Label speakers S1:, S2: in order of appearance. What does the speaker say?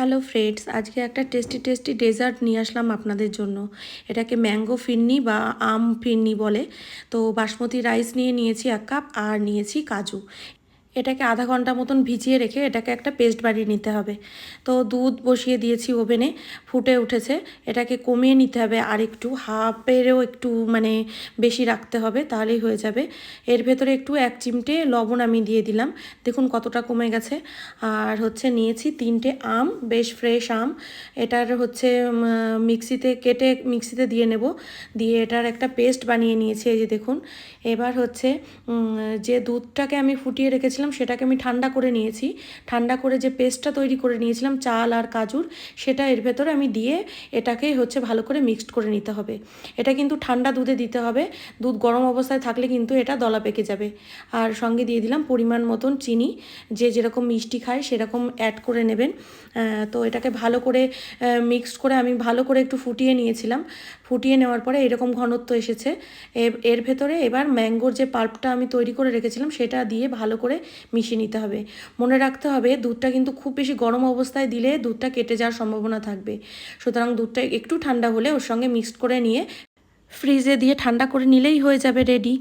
S1: Hello friends আজকে একটা tasty tasty dessert নিয়ে আসলাম আপনাদের জন্য। এটাকে ম্যাঙ্গো ফিরনি বা আম ফিরনি বলে। তো বাসমতি রাইস নিয়ে নিয়েছি এক কাপ আর নিয়েছি কাজু। এটাকে আধা ঘণ্টা মতন ভিজিয়ে রেখে এটাকে একটা পেস্ট বানিয়ে নিতে হবে। তো দুধ বসিয়ে দিয়েছি ওভেনে, ফুটে উঠেছে। এটাকে কমিয়ে নিতে হবে আর একটু হাফেরও একটু মানে বেশি রাখতে হবে, তাহলেই হয়ে যাবে। এর ভেতরে একটু এক চিমটে লবণ আমি দিয়ে দিলাম। দেখুন কতটা কমে গেছে। আর হচ্ছে নিয়েছি তিনটে আম, বেশ ফ্রেশ আম। এটার হচ্ছে মিক্সিতে কেটে মিক্সিতে দিয়ে নেব। দিয়ে এটার একটা পেস্ট বানিয়ে নিয়েছি, এই যে দেখুন। এবার হচ্ছে যে দুধটাকে আমি ফুটিয়ে রেখেছিলাম সেটাকে আমি ঠান্ডা করে নিয়েছি। ঠান্ডা করে যে পেস্টটা তৈরি করে নিয়েছিলাম, চাল আর কাজুর, সেটা এর ভেতরে আমি দিয়ে এটাকে হচ্ছে ভালো করে মিক্সড করে নিতে হবে। এটা কিন্তু ঠান্ডা দুধে দিতে হবে। দুধ গরম অবস্থায় থাকলে কিন্তু এটা দলা পেকে যাবে। আর সঙ্গে দিয়ে দিলাম পরিমাণ মতন চিনি। যে যেরকম মিষ্টি খায়, সেরকম অ্যাড করে নেবেন। তো এটাকে ভালো করে মিক্সড করে আমি ভালো করে একটু ফুটিয়ে নিয়েছিলাম। ফুটিয়ে নেওয়ার পরে এরকম ঘনত্ব এসেছে। এর ভেতরে এবার ম্যাঙ্গোর যে পাল্পটা আমি তৈরি করে রেখেছিলাম, সেটা দিয়ে ভালো করে মিশিয়ে নিতে হবে। মনে রাখতে হবে দুধটা কিন্তু খুব বেশি গরম অবস্থায় দিলে দুধটা কেটে যাওয়ার সম্ভাবনা থাকবে। সুতরাং দুধটা একটু ঠান্ডা হলে ওর সঙ্গে মিক্সড করে নিয়ে ফ্রিজে দিয়ে ঠান্ডা করে নিলেই হয়ে যাবে রেডি।